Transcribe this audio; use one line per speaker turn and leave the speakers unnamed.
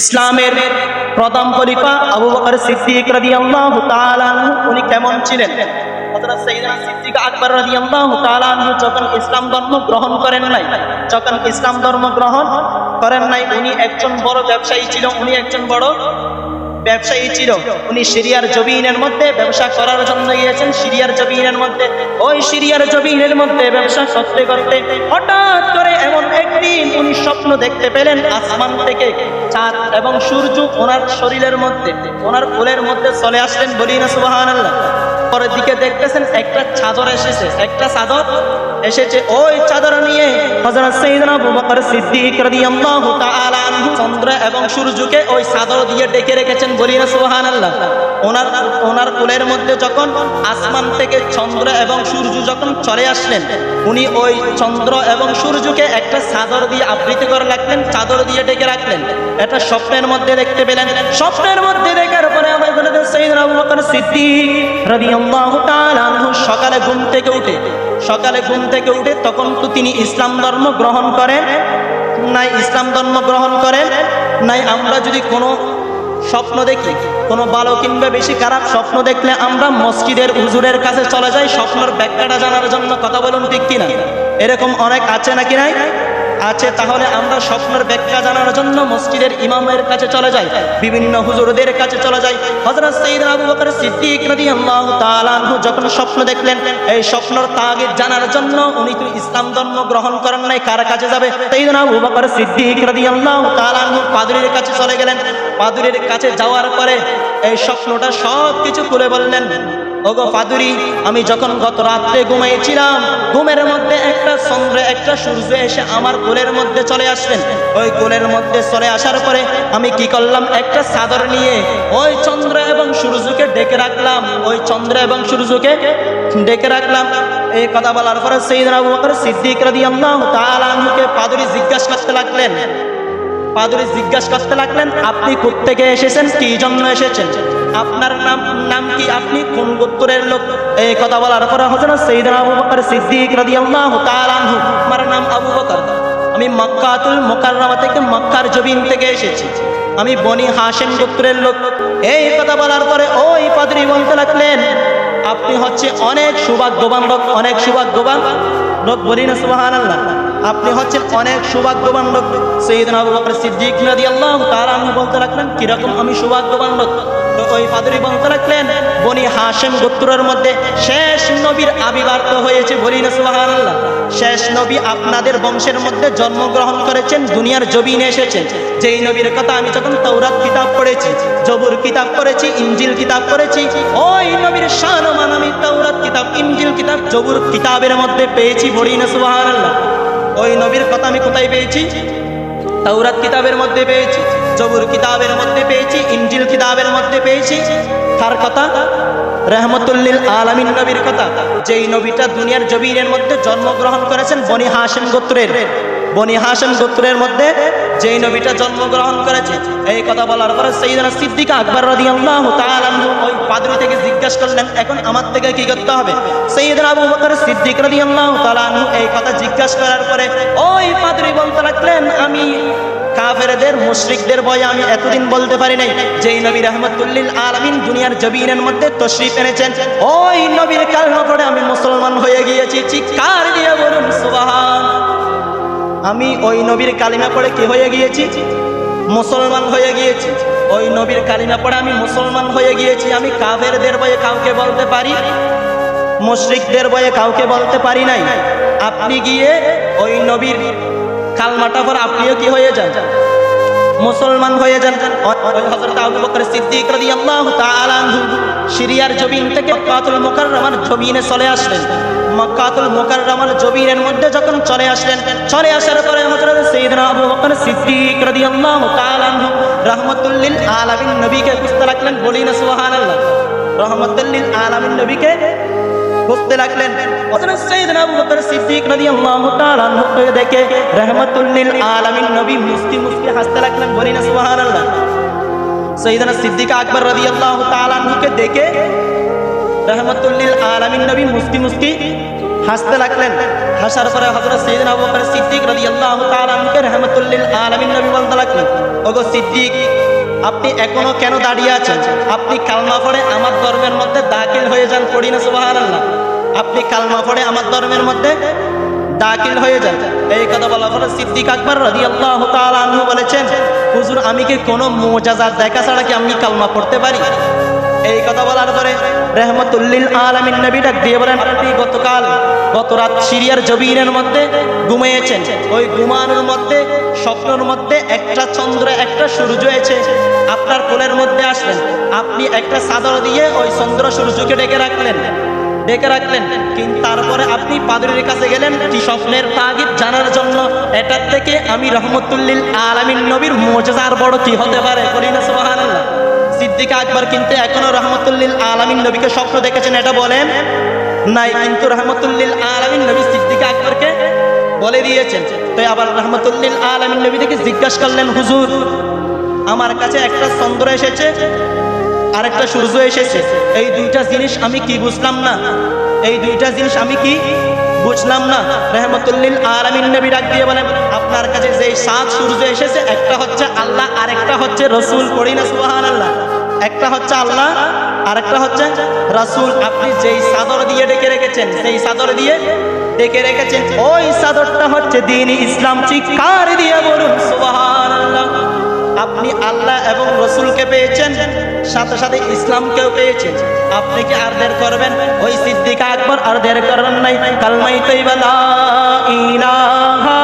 ইসলামের প্রথম খলিফা আবু বকর সিদ্দিক রাদিয়াল্লাহু তাআলা উনি কেমন ছিলেন? যখন ইসলাম ধর্ম গ্রহণ করেন নাই, যখন ইসলাম ধর্ম গ্রহণ করেন নাই একজন বড় ব্যবসায়ী ছিল, উনি একজন বড় ব্যবসায়ী ছিল। উনি সিরিয়ার মধ্যে ব্যবসা করার জন্য সিরিয়ার মধ্যে। ওই সিরিয়ার জবিনের মধ্যে ব্যবসা করতে করতে হঠাৎ করে এমন একদিন উনি স্বপ্ন দেখতে পেলেন আসমান থেকে চাঁদ এবং সূর্য ওনার শরীরের মধ্যে, ওনার কোলের মধ্যে চলে আসলেন বলি না সুবাহ আল্লাহ পরের দিকে দেখতেছেন একটা চাদর এসেছে। একটা চাদর এসেছে। ওই চাদর নিয়ে হযরত সাইয়েদনা আবু বকর সিদ্দিক রাদিয়াল্লাহু তাআলা আনহু চন্দ্র এবং সূর্যকে ওই চাদর দিয়ে ডেকে রেখেছেন। বলি না সুবহানাল্লাহ। ওনার ওনার কোলের মধ্যে যখন আসমান থেকে চন্দ্র এবং সূর্য যখন চলে আসলেন, উনি ওই চন্দ্র এবং সূর্যকে একটা চাদর দিয়ে আবৃত করে রাখলেন, চাদর দিয়ে ডেকে রাখলেন। এটা স্বপ্নের মধ্যে দেখতে পেলেন। স্বপ্নের মধ্যে দেখার পরে আমার সাইয়েদনা আবু বকর সিদ্দিক আনহু সকালে ঘুম থেকে উঠে, সকালে ঘুম থেকে উঠে তখন তো তিনি ইসলাম ধর্ম গ্রহণ করেন। নাই ইসলাম ধর্ম গ্রহণ করেন, নাই আমরা যদি কোনো স্বপ্ন দেখি, কোনো ভালো কিংবা বেশি খারাপ স্বপ্ন দেখলে আমরা মসজিদের হুজুরের কাছে চলে যাই, স্বপ্নের ব্যাখ্যাটা জানার জন্য কথা বলুন ঠিক কিনা? এরকম অনেক আছে নাকি নাই? আছে, তাহলে আমরা স্বপ্নের ব্যাখ্যা জানার জন্য মসজিদের ইমামের কাছে চলে যাই বিভিন্ন হুজুরদের কাছে চলে যাই হযরত সাইয়েদনা আবু বকর সিদ্দিক রাদিয়াল্লাহু তাআলা আনহু যখন স্বপ্ন দেখলেন, এই স্বপ্নের তাগিদ জানার জন্য উনি তো ইসলাম ধর্ম গ্রহণ করেন নাই, কার কাছে যাবে? সাইয়েদনা আবু বকর সিদ্দিক রাদিয়াল্লাহু তাআলা আনহু পাদুরির কাছে চলে গেলেন। পাদুরির কাছে যাওয়ার পরে এই স্বপ্নটা সব কিছু খুলে বললেন, ওগো ফাদুরি আমি যখন গত রাত্রে ঘুমাইছিলাম, ঘুমের মধ্যে একটা চন্দ্র, একটা সূর্য এসে আমার কোলের মধ্যে চলে আসলেন। ওই কোলের মধ্যে চলে আসার পরে আমি কি করলাম? একটা চাদর নিয়ে ওই চন্দ্র এবং সূর্যকে ডেকে রাখলাম। ওই চন্দ্র এবং সূর্যকে ডেকে রাখলাম। এই কথা বলার পরে সেই সিদ্দিক রাদিয়াল্লাহু তাআলা পাদুরি জিজ্ঞাসা করতে লাগলেন পাদুরি জিজ্ঞাসা করতে লাগলেন, আপনি থেকে এসেছেন? কি জন্য এসেছেন? আপনার নাম নাম কি আপনি? কোন গোত্রের লোক? এই কথা বলার পরে হযরত সাইয়েদনা আবু বকর সিদ্দিক রাদিয়াল্লাহু তাআলা আনহু, আমার নাম আবু বকর। আমি মক্কাতুল মুকাররমা থেকে মক্কার জমিন থেকে এসেছি। আমি বনি হাসেম গোত্রের লোক। এই কথা বলার পরে ওই পাদরি বলতে লাগলেন, আপনি হচ্ছে অনেক সৌভাগ্যবান লোক, অনেক সৌভাগ্যবান লোক বলি না, সুবহানাল্লাহ। আপনি হচ্ছেন অনেক সৌভাগ্যবান লোক সৈয়দনা আবু বকর সিদ্দিক রাদিয়াল্লাহু তাআলা আনহু বলতে রাখলেন, কীরকম আমি সৌভাগ্যবান লোক তো ওই পাদরি বলতে রাখলেন, বনি হাশেম গোত্রের মধ্যে শেষ নবীর আবির্ভাব হয়েছে বলি না, সুবহানাল্লাহ। শেষ নবী আপনাদের বংশের মধ্যে জন্মগ্রহণ করেছেন, দুনিয়ার জবিনে এসেছেন যেই নবীর কথা আমি যখন তৌরাত কিতাব পড়েছি জবুর কিতাব পড়েছি ইঞ্জিল কিতাব পড়েছি, ওই নবীর শানমান আমি তৌরাত কিতাব ইঞ্জিল কিতাব জবুর কিতাবের মধ্যে পেয়েছি বলি না, সুবহানাল্লাহ। ওই নবীর কথা আমি কোথায় পেয়েছি? তাওরাত কিতাবের মধ্যে পেয়েছি, জবুর কিতাবের মধ্যে পেয়েছি ইঞ্জিল কিতাবের মধ্যে পেয়েছি। তার কথা, রহমতুল্লিল আলমিন নবীর কথা, যেই নবীটা দুনিয়ার জবিনের মধ্যে জন্মগ্রহণ করেছেন বনি হাসেন গোত্রের। বনি হাসেম গোত্রের মধ্যে যেই নবীটা জন্মগ্রহণ করেছে, এই কথা বলার পরে সেইদিন সিদ্দিকা আকবর তাআলা আনহু ওই পাদরি থেকে জিজ্ঞাসা করলেন, এখন আমার থেকে কি করতে হবে? সেইদিন আবু বকর সিদ্দিক রাদিয়াল্লাহু তাআলা আনহু এই কথা জিজ্ঞাসা করার পরে, ওই পাদরি বলতে লাগলেন, আমি কাফেরদের, মুশরিকদের ভয়ে আমি এতদিন বলতে পারি নাই, যেই নবী রহমতুল্লিল আলামিন দুনিয়ার জবিনের মধ্যে তশরিফ এনেছেন, ওই নবীর কালমা পড়ে আমি মুসলমান হয়ে গিয়েছি, চিৎকার দিয়ে বলুন, সুবহান আমি ওই নবীর কালিমা পড়ে কি হয়ে গিয়েছি? মুসলমান হয়ে গিয়েছি। ওই নবীর কালিমা পড়ে আমি মুসলমান হয়ে গিয়েছি। আমি কাফেরদের বয়ে কাউকে বলতে পারি, মুশরিকদের বয়ে কাউকে বলতে পারি নাই। আপনি গিয়ে ওই নবীর কালমাটা পর আপনিও কি হয়ে যান? মুসলমান হয়ে যান। হযরত আবু বকর সিদ্দিক রাদিয়াল্লাহু তাআলা সিরিয়ার জমিন থেকে মক্কাতুল মুকাররমার জমিনে চলে আসলেন। মক্কাতুল মুকাররমার জমিনের মধ্যে যখন চলে আসলেন, চলে আসার পরে হযরত সাইয়েদনা আবু বকর সিদ্দিক রাদিয়াল্লাহু তাআলা রাহমাতুল লিল আলামিন নবীকে খুঁজতে লাগলেন। বলি না সুবহানাল্লাহ। রাহমাতুল লিল আলামিন নবীকে খুঁজতে লাগলেন। হযরত সাইয়েদনা সিদ্দিক রাদিয়াল্লাহু তাআলা আনহুকে দেখে রাহমাতুল লিল আলামিন নবী মুস্কি মুস্কি হাসতে লাগলেন, বলি না, সুবহানাল্লাহ। সৈয়দনা সিদ্দিক আকবর রাদিয়াল্লাহু তাআলা আনহুকে দেখে রহমতুল্লিল আলামিন নবী মুস্কি মুস্কি হাসতে লাগলেন। হাসার পরে হযরত সাইয়েদনা আবু বকর সিদ্দিক রাদিয়াল্লাহু তাআলা আনকে রাহমাতুল্লিল আলামিন নবী বলতে লাগলেন, ওগো সিদ্দিক, আপনি এখনও কেন দাঁড়িয়ে আছেন? আপনি কালমা পড়ে আমার ধর্মের মধ্যে দাখিল হয়ে যান, পড়ি না, সুবহানাল্লাহ। আপনি কালমা পড়ে আমার ধর্মের মধ্যে দাখিল হয়ে যান। এই কথা বলার পরে সিদ্দিক আকবর তাআলা আনহু বলেছেন, হুজুর, আমি কি কোনো মুজাজা দেখা ছাড়া কি আমি কালমা পড়তে পারি? এই কথা বলার পরে রহমতুল্লিল আলামিন নবী ডাক দিয়ে বলেন গতকাল গত রাত সিরিয়ার জবিনের মধ্যে ঘুমিয়েছেন। ওই ঘুমানোর মধ্যে, স্বপ্নের মধ্যে একটা চন্দ্র, একটা সূর্য এসে আপনার কোলের মধ্যে আসলেন। আপনি একটা চাদর দিয়ে ওই চন্দ্র সূর্যকে ডেকে রাখলেন। ডেকে রাখলেন। কিন্তু তারপরে আপনি পাদরের কাছে গেলেন, কি স্বপ্নের তাগিদ জানার জন্য? এটার থেকে আমি রহমতুল্লিল আলামিন নবীর মোজাজার বড় কি হতে পারে? করি না, সুবহানাল্লাহ। সিদ্দিক আকবর কিন্তু এখনও রহমতুল্লিল আলামিন নবীকে স্বপ্ন দেখেছেন, এটা বলেন নাই। কিন্তু রহমতুল্লিল আলামিন নবী সিদ্দিক আকবরকে বলে দিয়েছেন। তাই আবার রহমতুল্লিল আলামিন নবী থেকে জিজ্ঞাসা করলেন, হুজুর, আমার কাছে একটা চন্দ্র এসেছে। আরেকটা সূর্য এসেছে। এই দুইটা জিনিস আমি কি বুঝলাম না? এই দুইটা জিনিস আমি কি বুঝলাম না? রহমতুল্লিল আলামিন নবী ডাক দিয়ে বলেন, আপনার কাছে যে সাত সূর্য এসেছে, একটা হচ্ছে আল্লাহ, আরেকটা হচ্ছে রসুল। পড়ি না সুবাহান আল্লাহ একটা হচ্ছে আল্লাহ, আরেকটা হচ্ছে রাসূল। আপনি যেই সাদর দিয়ে ডেকে রেখেছেন, সেই সাদর দিয়ে ডেকে রেখেছেন, ওই সাদরটা হচ্ছে দিন ইসলাম চিৎকার দিয়ে বলুন, সুবহানাল্লাহ। আপনি আল্লাহ এবং রসুলকে পেয়েছেন সাথে সাথে ইসলামকেও পেয়েছেন আপনি কি আর দের করবেন? ওই সিদ্দিকা আকবর আর দের করবেন নাই। কালমাই তৈবা লা ইলাহা